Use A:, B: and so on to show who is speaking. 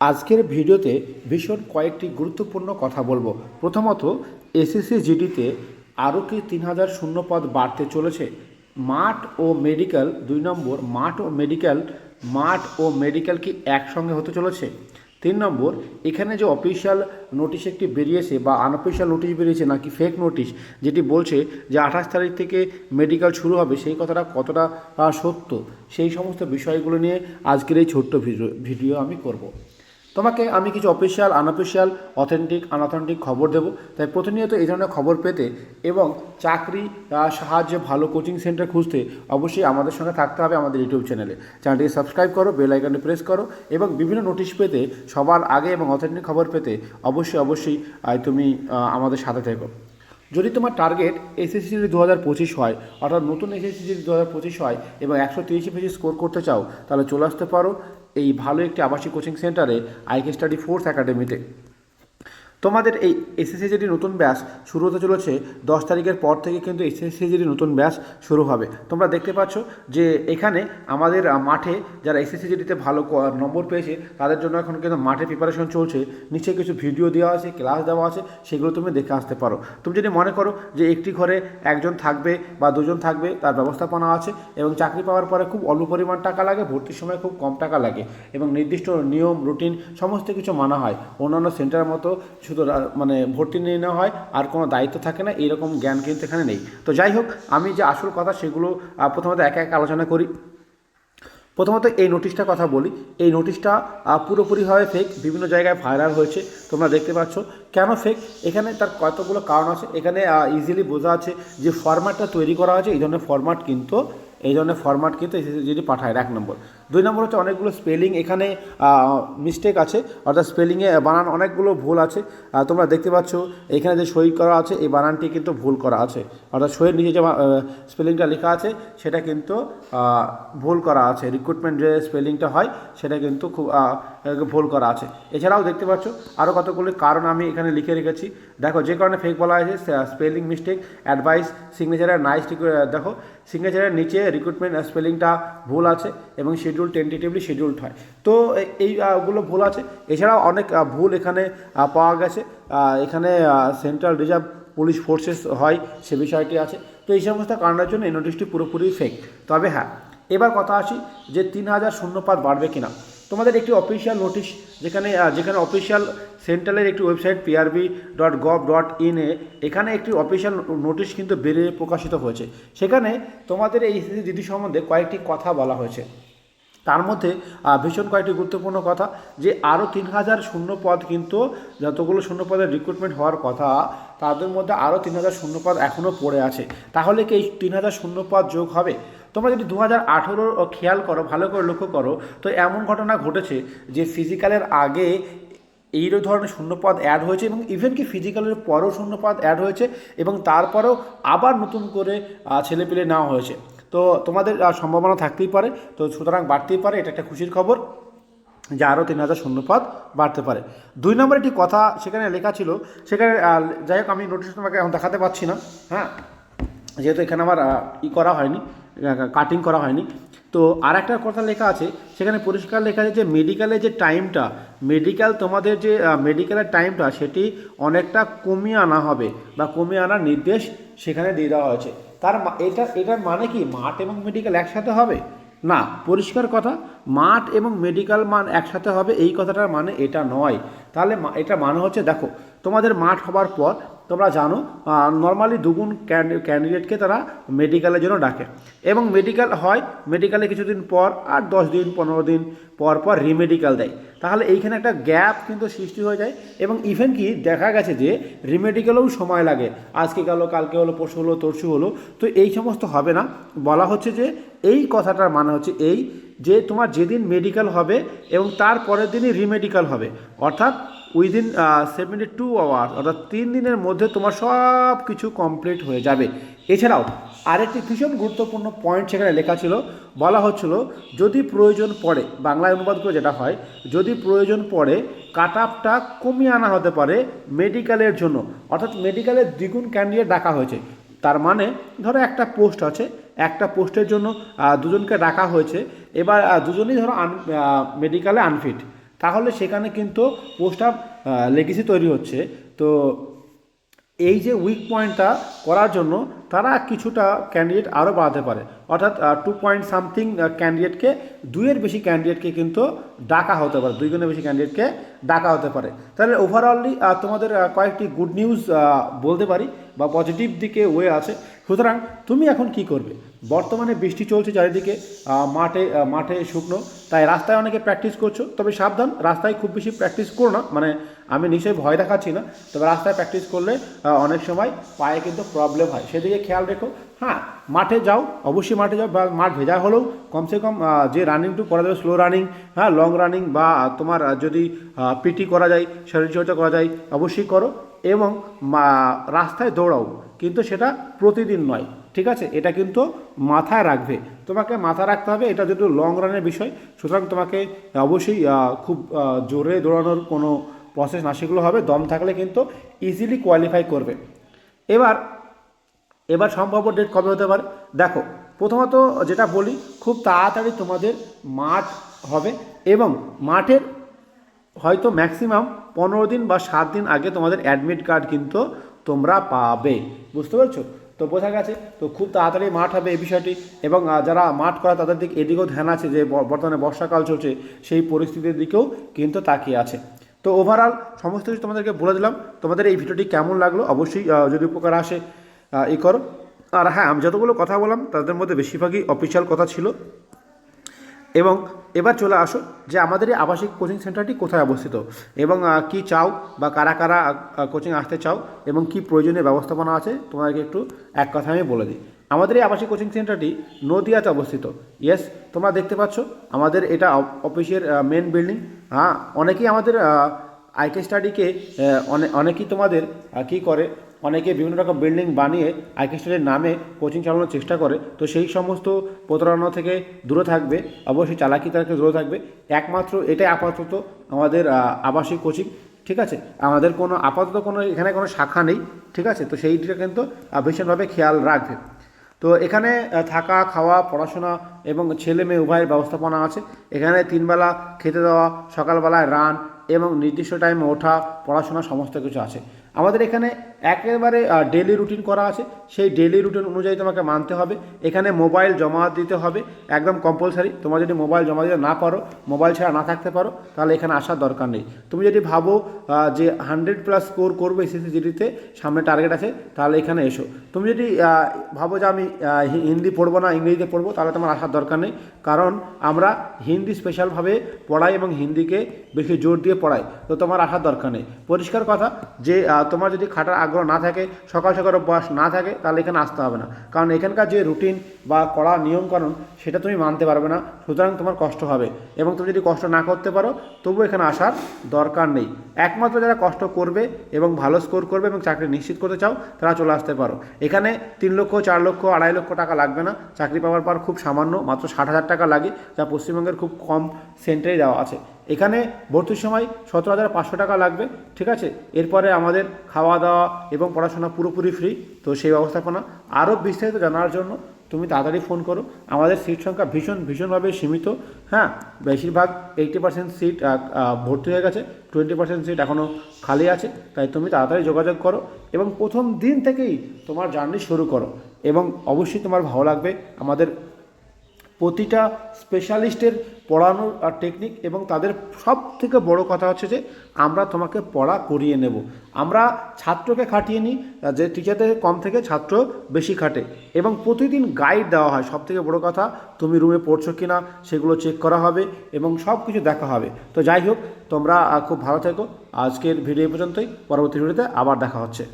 A: আজকের ভিডিওতে ভীষণ কয়েকটি গুরুত্বপূর্ণ কথা বলব। প্রথমত, এসএসসি জিডিতে আরও কি তিন হাজার শূন্য পদ বাড়তে চলেছে? মাঠ ও মেডিকেল, দুই নম্বর, মাঠ ও মেডিকেল, মাঠ ও মেডিকেল কি একসঙ্গে হতে চলেছে? তিন নম্বর, এখানে যে অফিসিয়াল নোটিশ একটি বেরিয়েছে বা আনঅফিসিয়াল নোটিশ বেরিয়েছে নাকি ফেক নোটিশ, যেটি বলছে যে আঠাশ তারিখ থেকে মেডিকেল শুরু হবে, সেই কথাটা কতটা সত্য? সেই সমস্ত বিষয়গুলো নিয়ে আজকের এই ছোট্ট ভিডিও ভিডিও আমি করব। তোমাকে আমি কিছু অফিসিয়াল আনঅফিসিয়াল অথেন্টিক আনঅথেন্টিক খবর দেবো। তাই প্রতিনিয়ত এই ধরনের খবর পেতে এবং চাকরি সাহায্যে, ভালো কোচিং সেন্টার খুঁজতে অবশ্যই আমাদের সঙ্গে থাকতে হবে আমাদের ইউটিউব চ্যানেলে চ্যানেলটিকে সাবস্ক্রাইব করো বেল আইকনটি প্রেস করো এবং বিভিন্ন নোটিশ পেতে, সবার আগে এবং অথেন্টিক খবর পেতে অবশ্যই অবশ্যই তুমি আমাদের সাথে থেকো। যদি তোমার টার্গেট এসএসসি দু হাজার পঁচিশ হয়, অর্থাৎ নতুন এসএসসি যদি দু হাজার পঁচিশ হয় এবং একশো তিরিশে পেজে স্কোর করতে চাও, তাহলে চলে আসতে পারো। এই ভালো একটি আবাসিক কোচিং সেন্টারে আইকে স্টাডি ফোর্স একাডেমিতে তোমাদের এই এসএসসিজিডি নতুন ব্যাচ শুরু হতে চলেছে দশ তারিখের পর থেকে কিন্তু এসএসসিজিডি নতুন ব্যাচ শুরু হবে। তোমরা দেখতে পাচ্ছ যে এখানে আমাদের মাঠে যারা এসএসসিজিডিতে ভালো নম্বর পেয়েছে, তাদের জন্য এখন কিন্তু মাঠে প্রিপারেশন চলছে। নিচে কিছু ভিডিও দেওয়া আছে ক্লাস দেওয়া আছে, সেগুলো তুমি দেখে আসতে পারো। তুমি যদি মনে করো যে একটি ঘরে একজন থাকবে বা দুজন থাকবে, তার ব্যবস্থাপনা আছে এবং চাকরি পাওয়ার পরে খুব অল্প পরিমাণ টাকা লাগে, ভর্তির সময় খুব কম টাকা লাগে এবং নির্দিষ্ট নিয়ম রুটিন সমস্ত কিছু মানা হয়। অন্যান্য সেন্টারের মতো শুধু মানে ভর্তি নিয়ে নেওয়া হয়, আর কোনো দায়িত্ব থাকে না, এইরকম জ্ঞান কিন্তু এখানে নেই। তো যাই হোক, আমি যে আসল কথা সেগুলো প্রথমত একে একে আলোচনা করি। প্রথমত এই নোটিশটার কথা বলি। এই নোটিশটা পুরোপুরিভাবে ফেক বিভিন্ন জায়গায় ভাইরাল হয়েছে। তোমরা দেখতে পাচ্ছ। কেন ফেক এখানে তার কতগুলো কারণ আছে। এখানে ইজিলি বোঝা আছে যে ফরম্যাটটা তৈরি করা হয়েছে, এই ধরনের ফরম্যাট কিন্তু, এই ধরনের ফরম্যাট কিন্তু যদি পাঠায়। এক নম্বর। দুই নম্বর হচ্ছে অনেকগুলো স্পেলিং এখানে মিস্টেক আছে, অর্থাৎ স্পেলিংয়ে বানান অনেকগুলো ভুল আছে। তোমরা দেখতে পাচ্ছ, এখানে যে সই করা আছে, এই বানানটি কিন্তু ভুল করা আছে। অর্থাৎ সইয়ের নিচে যে স্পেলিংটা লেখা আছে, সেটা কিন্তু ভুল করা আছে। রিক্রুটমেন্ট যে স্পেলিংটা হয়, সেটা কিন্তু খুব ভুল করা আছে। এছাড়াও দেখতে পাচ্ছ আরও কতগুলি কারণ আমি এখানে লিখে রেখেছি। দেখো, যে কারণে ফেক বলা হয়েছে স্পেলিং মিস্টেক অ্যাডভাইস সিগনেচারের নাইস দেখো সিগনেচারের নিচে রিক্রুটমেন্ট স্পেলিংটা ভুল আছে, এবং শিডিউল টেন্টেটিভলি শিডিউলড হয়। তো এইগুলো ভুল আছে। এছাড়াও অনেক ভুল এখানে পাওয়া গেছে। এখানে সেন্ট্রাল রিজার্ভ পুলিশ ফোর্সেস হয়, সে বিষয়টি আছে। তো এই সমস্ত কারণের জন্য এই নোটিশটি পুরোপুরি ফেক তবে হ্যাঁ এবার কথা আসি যে তিন হাজার শূন্যপাত বাড়বে কিনা। তোমাদের একটি অফিসিয়াল নোটিশ যেখানে যেখানে অফিসিয়াল সেন্ট্রালের একটি website PRB dot gov dot ইনে এখানে একটি অফিসিয়াল নোটিশ কিন্তু বেরিয়ে প্রকাশিত হয়েছে। সেখানে তোমাদের এই দিদি সম্বন্ধে কয়েকটি কথা বলা হয়েছে। তার মধ্যে ভীষণ কয়েকটি গুরুত্বপূর্ণ কথা, যে আরও তিন হাজার শূন্য পদ কিন্তু যতগুলো শূন্য পদের রিক্রুটমেন্ট হওয়ার কথা, তাদের মধ্যে আরও তিন হাজার শূন্য পদ এখনও পড়ে আছে। তাহলে কি এই তিন হাজার শূন্য পদ যোগ হবে? তোমরা যদি দু হাজার আঠেরোর খেয়াল করো, ভালো করে লক্ষ্য করো, তো এমন ঘটনা ঘটেছে যে ফিজিক্যালের আগে এই ধরনের শূন্যপদ অ্যাড হয়েছে এবং ইভেন কি ফিজিক্যালের পরও শূন্যপদ অ্যাড হয়েছে এবং তারপরেও আবার নতুন করে ছেলেপিলে নেওয়া হয়েছে। তো তোমাদের সম্ভাবনা থাকতেই পারে। তো সুতরাং বাড়তেই পারে, এটা একটা খুশির খবর যে আরও তিন হাজার শূন্যপদ বাড়তে পারে। দুই নম্বর একটি কথা সেখানে লেখা ছিল, সেখানে যাই হোক, আমি নোটিশ তোমাকে এখন দেখাতে পারছি না হ্যাঁ? যেহেতু এখানে আমার ই করা হয়নি কাটিং করা হয়নি। তো আর একটা কথা লেখা আছে, সেখানে পরিষ্কার লেখা আছে যে মেডিকেলের যে টাইমটা মেডিকেল তোমাদের যে মেডিকেলের টাইমটা সেটি অনেকটা কমিয়ে আনা হবে বা কমিয়ে আনার নির্দেশ সেখানে দিয়ে দেওয়া হয়েছে। তার এটা এটার মানে কি? মাঠ এবং মেডিকেল একসাথে হবে? না, পরিষ্কার কথা, মাঠ এবং মেডিকেল মান একসাথে হবে, এই কথাটার মানে এটা নয়। তাহলে এটা মানে হচ্ছে, দেখো, তোমাদের মাঠ হবার পর তোমরা জানো নর্মালি দুগুণ ক্যান্ডিডেটকে তারা মেডিকেলের জন্য ডাকে। এবং মেডিকেল হয় মেডিকেলে কিছুদিন পর আর দশ দিন, পনেরো দিন পর পর রিমেডিকেল দেয়। তাহলে এইখানে একটা গ্যাপ কিন্তু সৃষ্টি হয়ে যায়। এবং ইভেন কি, দেখা গেছে যে রিমেডিকেলেও সময় লাগে। আজকে গেল, কালকে হলো, পরশু হলো, তরশু হলো। তো এই সমস্ত হবে না। বলা হচ্ছে যে এই কথাটার মানে হচ্ছে এই যে তোমার যেদিন মেডিকেল হবে এবং তার পরের দিনই রিমেডিকেল হবে। অর্থাৎ উইদিন সেভেন্টি টু আওয়ার্স অর্থাৎ তিন দিনের মধ্যে তোমার সব কিছু কমপ্লিট হয়ে যাবে। এছাড়াও, আরেকটি ভীষণ গুরুত্বপূর্ণ পয়েন্ট সেখানে লেখা ছিল, বলা হচ্ছিল, যদি প্রয়োজন পড়ে, বাংলায় অনুবাদ করে যেটা হয়, যদি প্রয়োজন পড়ে কাট আপটা কমিয়ে আনা হতে পারে মেডিকেলের জন্য। অর্থাৎ মেডিকেলের দ্বিগুণ ক্যান্ডিডেট ডাকা হয়েছে। তার মানে ধরো একটা পোস্ট আছে, একটা পোস্টের জন্য দুজনকে ডাকা হয়েছে। এবার দুজনেই ধরো আন মেডিকেলে আনফিট তাহলে সেখানে কিন্তু পোস্ট অফ লেগেসি তৈরি হচ্ছে। তো এই যে উইক পয়েন্টটা করার জন্য তারা কিছুটা ক্যান্ডিডেট আরও বাড়াতে পারে। অর্থাৎ টু পয়েন্ট সামথিং ক্যান্ডিডেটকে দুইয়ের বেশি ক্যান্ডিডেটকে কিন্তু ডাকা হতে পারে দুই গুণের বেশি ক্যান্ডিডেটকে ডাকা হতে পারে। তাহলে ওভারঅলি তোমাদের কয়েকটি গুড নিউজ বলতে পারি। বা পজিটিভ দিকে ওয়ে আছে। সুতরাং তুমি এখন কি করবে? বর্তমানে বৃষ্টি চলছে চারিদিকে মাঠে মাঠে শুকনো, তাই রাস্তায় অনেকে প্র্যাকটিস করছ। তবে সাবধান, রাস্তায় খুব বেশি প্র্যাকটিস করো না। মানে আমি নিশ্চয়ই ভয় দেখাচ্ছি না, তবে রাস্তায় প্র্যাকটিস করলে অনেক সময় পায়ে কিন্তু প্রবলেম হয়। সেদিকে খেয়াল রেখো। হ্যাঁ মাঠে যাও, অবশ্যই মাঠে যাও, বা মাঠ ভেজা হলেও কমসে কম যে রানিংটু করা যাবে স্লো রানিং হ্যাঁ লং রানিং বা তোমার যদি পিটি করা যায়, শরীরচর্চা করা যায়, অবশ্যই করো। এবং রাস্তায় দৌড়াও। কিন্তু সেটা প্রতিদিন নয়, ঠিক আছে? এটা কিন্তু মাথায় রাখবে। তোমাকে মাথায় রাখতে হবে, এটা যেহেতু লং রানের বিষয়, সুতরাং তোমাকে অবশ্যই খুব জোরে দৌড়ানোর কোনো প্রসেস না, সেগুলো হবে। দম থাকলে কিন্তু ইজিলি কোয়ালিফাই করবে। এবার এবার সম্ভাব্য ডেট কবে হতে পারে? দেখো, প্রথমত যেটা বলি, খুব তাড়াতাড়ি তোমাদের মাঠ হবে এবং মাঠের হয়তো ম্যাক্সিমাম পনেরো দিন বা সাত দিন আগে তোমাদের অ্যাডমিট কার্ড কিন্তু তোমরা পাবে। বুঝতে পারছ? তো বোঝা গেছে, তো খুব তাড়াতাড়ি মাঠ হবে এই বিষয়টি এবং যারা মাঠ করা তাদের দিক এদিকেও ধ্যান আছে যে বর্তমানে বর্ষাকাল চলছে, সেই পরিস্থিতির দিকেও কিন্তু তাকিয়ে আছে। তো ওভারঅল সমস্ত কিছু তোমাদেরকে বলে দিলাম। তোমাদের এই ভিডিওটি কেমন লাগল অবশ্যই যদি উপকার আসে ই করো। আর হ্যাঁ আমি যতগুলো কথা বললাম, তাদের মধ্যে বেশিরভাগই অফিসিয়াল কথা ছিল। এবং এবার চলে আসো যে আমাদের এই আবাসিক কোচিং সেন্টারটি কোথায় অবস্থিত এবং কি চাও বা কারা কারা কোচিং আসতে চাও এবং কি প্রয়োজনীয় ব্যবস্থাপনা আছে তোমাদেরকে একটু এক কথা আমি বলে দিই। আমাদের এই আবাসিক কোচিং সেন্টারটি নদিয়াতে অবস্থিত। ইয়েস তোমরা দেখতে পাচ্ছ আমাদের এটা অফিসের মেন বিল্ডিং হ্যাঁ অনেকেই আমাদের আইটি স্টাডিকে অনেক অনেকেই তোমাদের কী করে অনেকে বিভিন্ন রকম বিল্ডিং বানিয়ে আইকে স্টাডির নামে কোচিং চালানোর চেষ্টা করে। তো সেই সমস্ত প্রতারণা থেকে দূরে থাকবে। অবশ্যই চালাকি থেকে দূরে থাকবে। একমাত্র এটাই আপাতত আমাদের আবাসিক কোচিং ঠিক আছে? আমাদের কোনো আপাতত কোনো এখানে কোনো শাখা নেই, ঠিক আছে? তো সেইটা কিন্তু ভীষণভাবে খেয়াল রাখবে। তো এখানে থাকা, খাওয়া, পড়াশোনা এবং ছেলে মেয়ে উভয়ের ব্যবস্থাপনা আছে। এখানে তিনবেলা খেতে দেওয়া, সকালবেলায় রান এবং নির্দিষ্ট টাইমে ওঠা, পড়াশোনা সমস্ত কিছু আছে। আমাদের এখানে একেবারে ডেলি রুটিন করা আছে। সেই ডেলি রুটিন অনুযায়ী তোমাকে মানতে হবে। এখানে মোবাইল জমা দিতে হবে। একদম কম্পালসারি তোমরা যদি মোবাইল জমা দিতে না পারো মোবাইল ছাড়া না থাকতে পারো, তাহলে এখানে আসার দরকার নেই। তুমি যদি ভাবো যে হান্ড্রেড প্লাস স্কোর করবে এসএসসি জিডিতে সামনে টার্গেট আছে, তাহলে এখানে এসো। তুমি যদি ভাবো যে আমি হিন্দি পড়ব না, ইংরেজিতে পড়ব, তাহলে তোমার আসার দরকার নেই। কারণ আমরা হিন্দি স্পেশালভাবে পড়াই এবং হিন্দিকে বেশি জোর দিয়ে পড়াই। তো তোমার আসার দরকার নেই। পরিষ্কার কথা, যে তোমার যদি খাটার আগ্রহ না থাকে, সকাল সকাল অভ্যাস না থাকে, তাহলে এখানে আসতে হবে না। কারণ এখানকার যে রুটিন বা কড়া নিয়মকানুন, সেটা তুমি মানতে পারবে না। সুতরাং তোমার কষ্ট হবে। এবং তুমি যদি কষ্ট না করতে পারো তবু এখানে আসার দরকার নেই। একমাত্র যারা কষ্ট করবে এবং ভালো স্কোর করবে এবং চাকরি নিশ্চিত করতে চাও, তারা চলে আসতে পারো। এখানে তিন লক্ষ, চার লক্ষ, আড়াই লক্ষ টাকা লাগবে না। চাকরি পাওয়ার পর খুব সামান্য, মাত্র ষাট হাজার টাকা লাগে, যা পশ্চিমবঙ্গের খুব কম সেন্টারে দেওয়া আছে। এখানে ভর্তির সময় সতেরো হাজার পাঁচশো টাকা লাগবে, ঠিক আছে? এরপরে আমাদের খাওয়া দাওয়া এবং পড়াশোনা পুরোপুরি ফ্রি তো সেই ব্যবস্থাপনা। আরও বিস্তারিত জানার জন্য তুমি তাড়াতাড়ি ফোন করো। আমাদের সিট সংখ্যা ভীষণ, ভীষণভাবে সীমিত হ্যাঁ? বেশিরভাগ এইটি পার্সেন্ট সিট ভর্তি হয়ে গেছে টোয়েন্টি পার্সেন্ট সিট এখনও খালি আছে, তাই তুমি তাড়াতাড়ি যোগাযোগ করো এবং প্রথম দিন থেকেই তোমার জার্নি শুরু করো। এবং অবশ্যই তোমার ভালো লাগবে, আমাদের প্রতিটা স্পেশালিস্টের পড়ানোর টেকনিক এবং তাদের সব থেকে বড় কথা হচ্ছে যে, আমরা তোমাকে পড়া করিয়ে নেব। আমরা ছাত্রকে খাটিয়ে নিই যে টিচারদের কম থেকে ছাত্র বেশি খাটে এবং প্রতিদিন গাইড দেওয়া হয়। সব থেকে বড় কথা, তুমি রুমে পড়ছো কি না সেগুলো চেক করা হবে এবং সব কিছু দেখা হবে। তো যাই হোক, তোমরা খুব ভালো থেকো। আজকের ভিডিও পর্যন্তই। পরবর্তী ভিডিওতে আবার দেখা হচ্ছে।